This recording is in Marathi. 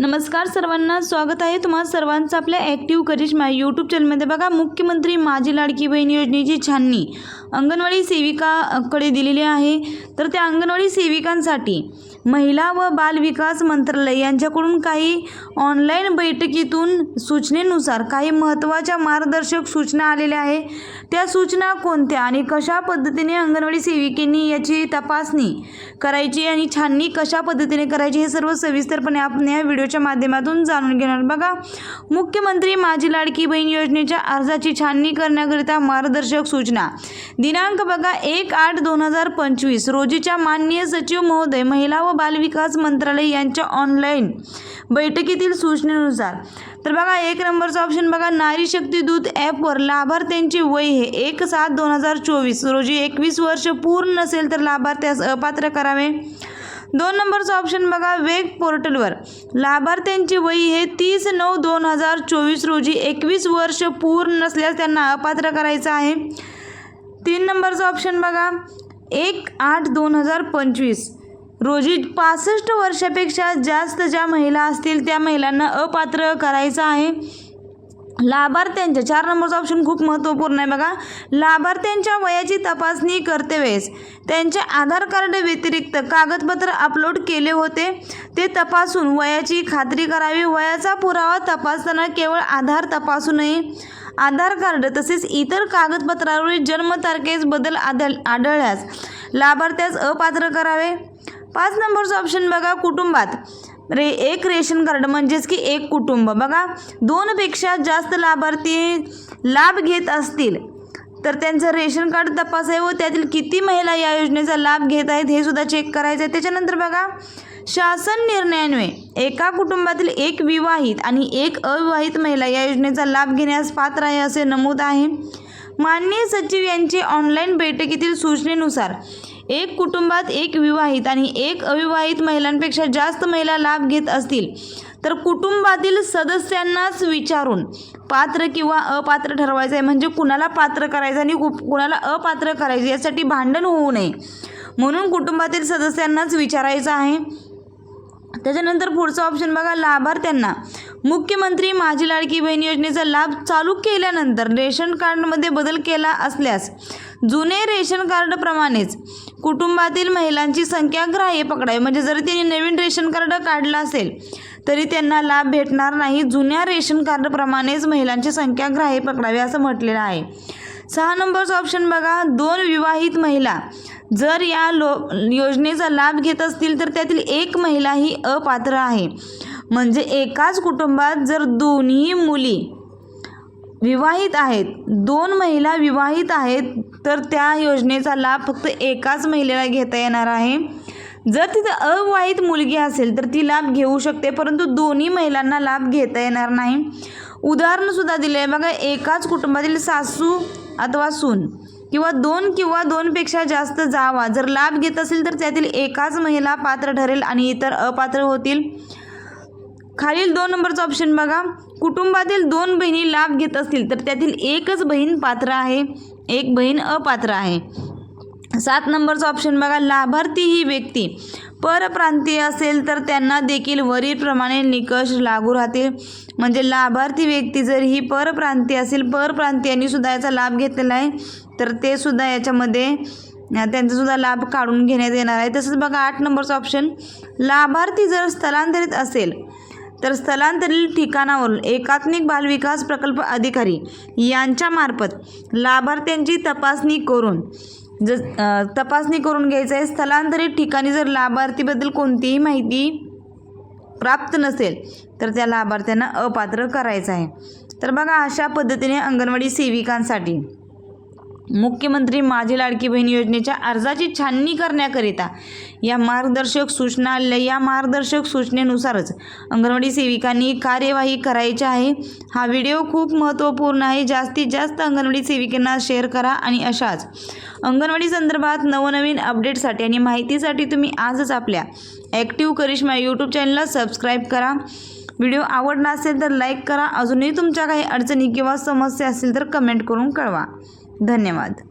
नमस्कार सर्वांना स्वागत आहे तुम्हा सर्वांचं आपल्या ॲक्टिव्ह करिश्मा यूट्यूब चॅनलमध्ये बघा मुख्यमंत्री माझी लाडकी बहीण योजनेची छाननी. अंगणवाडी सेविकाकडे दिलेली आहे. तर त्या अंगणवाडी सेविकांसाठी महिला व बाल विकास मंत्रालय यांच्याकडून काही ऑनलाईन बैठकीतून सूचनेनुसार काही महत्त्वाच्या मार्गदर्शक सूचना आलेल्या आहे. त्या सूचना कोणत्या आणि कशा पद्धतीने अंगणवाडी सेविकेंनी याची तपासणी करायची आणि छाननी कशा पद्धतीने करायची हे सर्व सविस्तरपणे आपण या व्हिडिओच्या माध्यमातून जाणून घेणार बघा मुख्यमंत्री माझी लाडकी बहीण योजनेच्या अर्जाची छाननी करण्याकरिता मार्गदर्शक सूचना. दिनांक बघा एक आठ दोन हजार पंचवीस रोजीच्या माननीय सचिव महोदय महिला व बालविकास मंत्रालय यांच्या ऑनलाईन बैठकीतील सूचनेनुसार. तर बघा एक नंबरचा ऑप्शन बघा. नारी शक्ती दूत ॲपवर लाभार्थ्यांचे वय हे एक सात दोन हजार चोवीस रोजी एकवीस वर्ष पूर्ण नसेल तर लाभार्थ्यास अपात्र करावे. दोन नंबरचा ऑप्शन बघा वेग पोर्टलवर. लाभार्थ्यांचे वय हे तीस नऊ दोन हजार चोवीस रोजी एकवीस वर्ष पूर्ण नसल्यास त्यांना अपात्र करायचं आहे. तीन नंबरचा ऑप्शन बघा एक आठ दोन हजार पंचवीस. रोजी पासष्ट वर्षापेक्षा जास्त ज्या महिला असतील त्या महिलांना अपात्र करायचं आहे. लाभार्थ्यांच्या चार नंबरचा ऑप्शन खूप महत्त्वपूर्ण आहे बघा. लाभार्थ्यांच्या वयाची तपासणी करते वेळेस. त्यांचे आधार कार्ड व्यतिरिक्त कागदपत्र अपलोड केले होते. ते तपासून वयाची खात्री करावी. वयाचा पुरावा तपासताना केवळ आधार तपासू नये. आधार कार्ड तसेच इतर कागदपत्रावरील जन्मतारखेस बदल आढळ आढळल्यास लाभार्थ्यास अपात्र करावे. पाच नंबरचं ऑप्शन बघा कुटुंबात. रे एक रेशन कार्ड म्हणजेच की एक कुटुंब. बघा दोनपेक्षा जास्त लाभार्थी लाभ घेत असतील तर त्यांचं रेशन कार्ड तपासाय व त्यातील किती महिला या योजनेचा लाभ घेत आहेत हे सुद्धा चेक करायचं आहे. त्याच्यानंतर बघा शासन निर्णयान्वये एका कुटुंबातील एक विवाहित आणि एक अविवाहित महिला या योजनेचा लाभ घेण्यास पात्र आहे असे नमूद आहे. माननीय सचिव यांची ऑनलाईन बैठकीतील सूचनेनुसार एक कुटुंबात एक विवाहित आणि एक अविवाहित महिलांपेक्षा जास्त महिला लाभ घेत असतील तर कुटुंबातील सदस्यांनाच विचारून पात्र किंवा अपात्र ठरवायचं आहे. म्हणजे कुणाला पात्र करायचं आणि कु कुणाला अपात्र करायचं यासाठी भांडण होऊ नये. म्हणून कुटुंबातील सदस्यांनाच विचारायचं आहे. त्याच्यानंतर पुढचा ऑप्शन बघा लाभार्थ्यांना. मुख्यमंत्री माझी लाडकी बहीण योजनेचा लाभ चालू केल्यानंतर रेशन कार्डमध्ये बदल केला असल्यास जुने रेशन कार्डप्रमाणेच कुटुंबातील महिलांची संख्या ग्राह्य पकडावी. म्हणजे जर त्यांनी नवीन रेशन कार्ड काढलं असेल तरी त्यांना लाभ भेटणार नाही. जुन्या रेशन कार्डप्रमाणेच महिलांची संख्या ग्राह्य पकडावी असं म्हटलेलं आहे. सहा नंबरचा ऑप्शन बघा. दोन विवाहित महिला. जर या लो योजनेचा लाभ घेत असतील तर त्यातील एक महिला ही अपात्र आहे. म्हणजे एकाच कुटुंबात जर दोन्ही मुली विवाहित आहेत दोन महिला विवाहित आहेत तर त्या योजनेचा लाभ फक्त एकाच महिलेला घेता येणार आहे. जर तिथं अविवाहित मुलगी असेल तर ती लाभ घेऊ शकते परंतु दोन्ही महिलांना लाभ घेता येणार नाही. उदाहरणसुद्धा दिले आहे बघा. एकाच कुटुंबातील सासू अथवा सून किंवा दोन किंवा दोनपेक्षा जास्त जावा. जर लाभ घेत असेल तर त्यातील एकाच महिला पात्र ठरेल आणि इतर अपात्र होतील. खालील दोन नंबरचा ऑप्शन बघा. कुटुंबातील दोन बहिणी लाभ घेत असतील तर त्यातील एकच बहीण पात्र आहे. एक बहीण अपात्र आहे. सात नंबरचा ऑप्शन बघा. लाभार्थी ही व्यक्ती. परप्रांतीय असेल तर त्यांना देखील वरीलप्रमाणे निकष लागू राहतील. म्हणजे लाभार्थी व्यक्ती जर ही परप्रांतीय असेल परप्रांतीयांनी सुद्धा याचा लाभ घेतलेला आहे तर ते सुद्धा याच्यामध्ये त्यांचासुद्धा लाभ काढून घेण्यात येणार आहे. तसंच बघा आठ नंबरचा ऑप्शन लाभार्थी जर स्थलांतरित असेल तर स्थलांतरित ठिकाणावरून एकात्मिक बालविकास प्रकल्प अधिकारी यांच्यामार्फत लाभार्थ्यांची तपासणी करून जस तपासणी करून घ्यायचं आहे स्थलांतरित ठिकाणी जर लाभार्थीबद्दल कोणतीही माहिती प्राप्त नसेल तर त्या लाभार्थ्यांना अपात्र करायचं आहे. तर बघा अशा पद्धतीने अंगणवाडी सेविकांसाठी मुख्यमंत्री माझी लाडकी बहीण योजनेच्या अर्जाची छाननी करण्याकरिता या मार्गदर्शक सूचना या मार्गदर्शक सूचनेनुसारच अंगणवाडी सेविकांनी कार्यवाही करायची आहे. हा व्हिडिओ खूप महत्त्वपूर्ण आहे. जास्तीत जास्त अंगणवाडी सेविकांना शेअर करा आणि अशाच अंगणवाडी संदर्भात नवनवीन अपडेटसाठी आणि माहितीसाठी तुम्ही आजच आपल्या ॲक्टिव्ह करिश्मा यूट्यूब चॅनलला सबस्क्राईब करा. व्हिडिओ आवडला असेल तर लाईक करा. अजूनही तुमच्या काही अडचणी किंवा समस्या असतील तर कमेंट करून कळवा. धन्यवाद